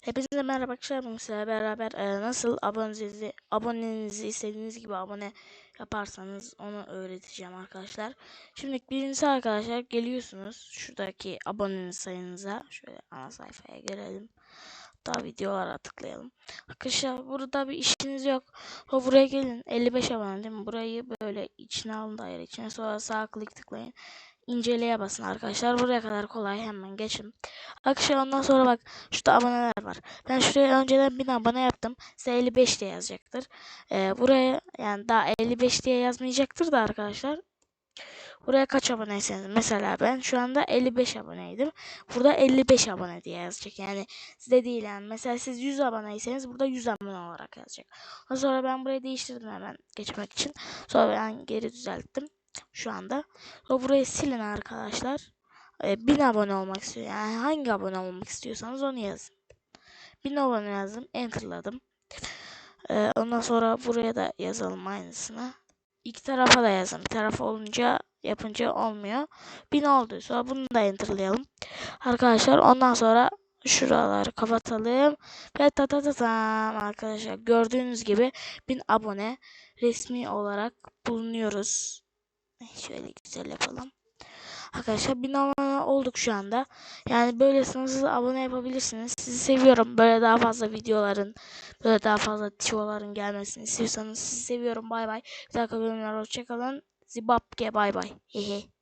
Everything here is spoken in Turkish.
Hepinize merhaba arkadaşlar. Sizlerle beraber e, nasıl abonenizi, abonenizi istediğiniz gibi abone yaparsanız onu öğreteceğim arkadaşlar. Şimdi birincisi arkadaşlar geliyorsunuz şuradaki aboneniz sayınıza. Şöyle ana sayfaya gelelim. Daha videolara tıklayalım. Arkadaşlar burada bir işiniz yok. O buraya gelin. 55 abone değil mi? Burayı böyle içine alın daire içine. Sonra sağ klik tıklayın inceleye basın arkadaşlar. Buraya kadar kolay hemen geçin. Arkadaşlar ondan sonra bak şurada aboneler var. Ben şuraya önceden 1000 abone yaptım. Size 55 diye yazacaktır. Ee, buraya yani daha 55 diye yazmayacaktır da arkadaşlar. Buraya kaç aboneyseniz mesela ben şu anda 55 aboneydim. Burada 55 abone diye yazacak. Yani sizde değil yani. Mesela siz 100 aboneyseniz burada 100 abone olarak yazacak. Ondan sonra ben burayı değiştirdim hemen geçmek için. Sonra ben geri düzelttim şu anda. Sonra burayı silin arkadaşlar. E, 1000 abone olmak istiyor. Yani hangi abone olmak istiyorsanız onu yazın. 1000 abone yazdım. Enterladım. E, ondan sonra buraya da yazalım aynısını. İki tarafa da yazın. Bir tarafa olunca yapınca olmuyor. 1000 oldu. Sonra bunu da enterlayalım. Arkadaşlar ondan sonra şuraları kapatalım. Ve ta ta ta tam arkadaşlar gördüğünüz gibi 1000 abone resmi olarak bulunuyoruz. Şöyle güzel yapalım. Arkadaşlar bin abone olduk şu anda. Yani böyle sınırsız abone yapabilirsiniz. Sizi seviyorum. Böyle daha fazla videoların, böyle daha fazla tiyoların gelmesini istiyorsanız sizi seviyorum. Bay bay. Bir dakika hoşçakalın. Zibapke bay bay. Hehe.